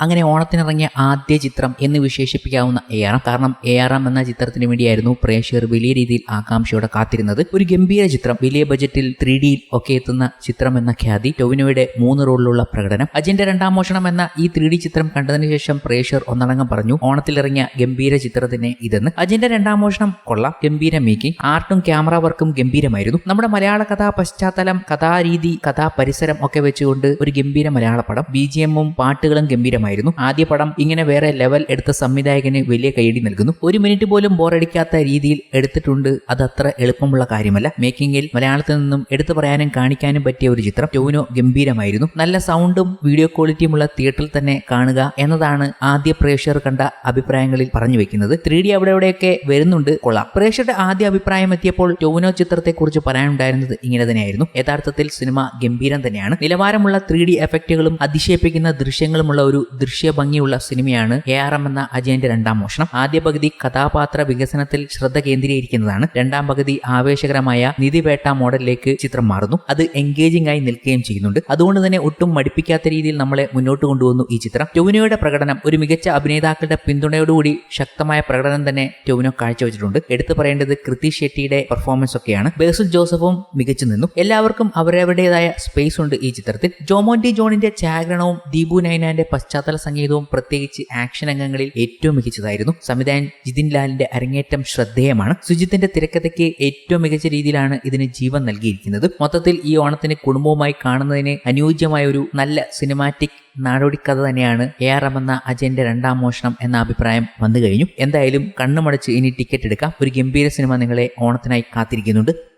അങ്ങനെ ഓണത്തിനിറങ്ങിയ ആദ്യ ചിത്രം എന്ന് വിശേഷിപ്പിക്കാവുന്ന എ ആർ എം കാരണം എ ആർ എം എന്ന ചിത്രത്തിന് വേണ്ടിയായിരുന്നു പ്രേക്ഷകർ വലിയ രീതിയിൽ ആകാംക്ഷയോടെ കാത്തിരുന്നത്. ഒരു ഗംഭീര ചിത്രം വലിയ ബജറ്റിൽ ത്രീ ഡിയിൽ ഒക്കെ എത്തുന്ന ചിത്രം എന്ന ഖ്യാതി ടൊവിനോയുടെ മൂന്ന് റോളിലുള്ള പ്രകടനം അജിന്റെ രണ്ടാം മോഷണം എന്ന ഈ ത്രീ ഡി ചിത്രം കണ്ടതിന് ശേഷം പ്രേക്ഷകർ ഒന്നടങ്കം പറഞ്ഞു ഓണത്തിലിറങ്ങിയ ഗംഭീര ചിത്രത്തിന് ഇതെന്ന്. അജിന്റെ രണ്ടാം മോഷണം കൊള്ളാം ഗംഭീര മേക്കിംഗ് ആർട്ടും ക്യാമറ വർക്കും ഗംഭീരമായിരുന്നു. നമ്മുടെ മലയാള കഥാ പശ്ചാത്തലം കഥാരീതി കഥാ പരിസരം ഒക്കെ വെച്ചുകൊണ്ട് ഒരു ഗംഭീര മലയാള പടം ബി ജി എമ്മും പാട്ടുകളും ഗംഭീരമായിരുന്നു ആദ്യ പടം ഇങ്ങനെ വേറെ ലെവൽ എടുത്ത സംവിധായകന് വലിയ കൈയടി നൽകുന്നു. ഒരു മിനിറ്റ് പോലും ബോറടിക്കാത്ത രീതിയിൽ എടുത്തിട്ടുണ്ട്. അത് അത്ര എളുപ്പമുള്ള കാര്യമല്ല. മേക്കിംഗിൽ മലയാളത്തിൽ നിന്നും എടുത്തു പറയാനും കാണിക്കാനും പറ്റിയ ഒരു ചിത്രം. ടോവിനോ ഗംഭീരമായിരുന്നു. നല്ല സൗണ്ടും വീഡിയോ ക്വാളിറ്റിയുമുള്ള തിയേറ്ററിൽ തന്നെ കാണുക എന്നതാണ് ആദ്യ പ്രേക്ഷകർ കണ്ട അഭിപ്രായങ്ങളിൽ പറഞ്ഞു വെക്കുന്നത്. ത്രീ ഡി അവിടെ എവിടെയൊക്കെ വരുന്നുണ്ട് കൊള്ളാം. പ്രേക്ഷകരുടെ ആദ്യ അഭിപ്രായം എത്തിയപ്പോൾ ടോവിനോ ചിത്രത്തെക്കുറിച്ച് പറയാനുണ്ടായിരുന്നത് ഇങ്ങനെ തന്നെയായിരുന്നു. യഥാർത്ഥത്തിൽ സിനിമ ഗംഭീരം തന്നെയാണ്. നിലവാരമുള്ള ത്രീ ഡി എഫക്റ്റുകളും അതിശയിപ്പിക്കുന്ന ദൃശ്യങ്ങളുമുള്ള ഒരു ദൃശ്യ ഭംഗിയുള്ള സിനിമയാണ് എ ആർ എം എന്ന അജയന്റെ രണ്ടാം മോഷണം. ആദ്യ പകുതി കഥാപാത്ര വികസനത്തിൽ ശ്രദ്ധ കേന്ദ്രീകരിക്കുന്നതാണ്. രണ്ടാം പകുതി ആവേശകരമായ നിധിവേട്ട മോഡലിലേക്ക് ചിത്രം മാറുന്നു. അത് എൻഗേജിംഗ് ആയി നിൽക്കുകയും ചെയ്യുന്നുണ്ട്. അതുകൊണ്ട് തന്നെ ഒട്ടും മടിപ്പിക്കാത്ത രീതിയിൽ നമ്മളെ മുന്നോട്ട് കൊണ്ടുവന്നു ഈ ചിത്രം. ടൊവിനോയുടെ പ്രകടനം ഒരു മികച്ച അഭിനേതാക്കളുടെ പിന്തുണയോടുകൂടി ശക്തമായ പ്രകടനം തന്നെ ടൊവിനോ കാഴ്ചവെച്ചിട്ടുണ്ട്. എടുത്തു പറയേണ്ടത് കൃതി ഷെട്ടിയുടെ പെർഫോമൻസ് ഒക്കെയാണ്. ബേസിൽ ജോസഫും മികച്ചു നിന്നു. എല്ലാവർക്കും അവരവരുടേതായ സ്പേസ് ഉണ്ട് ഈ ചിത്രത്തിൽ. ജോമോണ്ടി ജോണിന്റെ ഛായാഗ്രഹണവും ദീപു നൈനാന്റെ പശ്ചാത്തല സംഗീതവും പ്രത്യേകിച്ച് ആക്ഷൻ രംഗങ്ങളിൽ ഏറ്റവും മികച്ചതായിരുന്നു. സംവിധായകൻ ജിതിൻ ലാലിന്റെ അരങ്ങേറ്റം ശ്രദ്ധേയമാണ്. സുജിത്തിന്റെ തിരക്കഥയ്ക്ക് ഏറ്റവും മികച്ച രീതിയിലാണ് ഇതിന് ജീവൻ നൽകിയിരിക്കുന്നത്. മൊത്തത്തിൽ ഈ ഓണത്തിന് കുടുംബവുമായി കാണുന്നതിന് അനുയോജ്യമായ ഒരു നല്ല സിനിമാറ്റിക് നാടോടിക്കഥ തന്നെയാണ് എ ആർ എം എന്ന അജയന്റെ രണ്ടാം മോഷണം എന്ന അഭിപ്രായം വന്നു കഴിഞ്ഞു എന്തായാലും കണ്ണുമടച്ച് ഇനി ടിക്കറ്റ് എടുക്കാം. ഒരു ഗംഭീര സിനിമ നിങ്ങളെ ഓണത്തിനായി കാത്തിരിക്കുന്നുണ്ട്.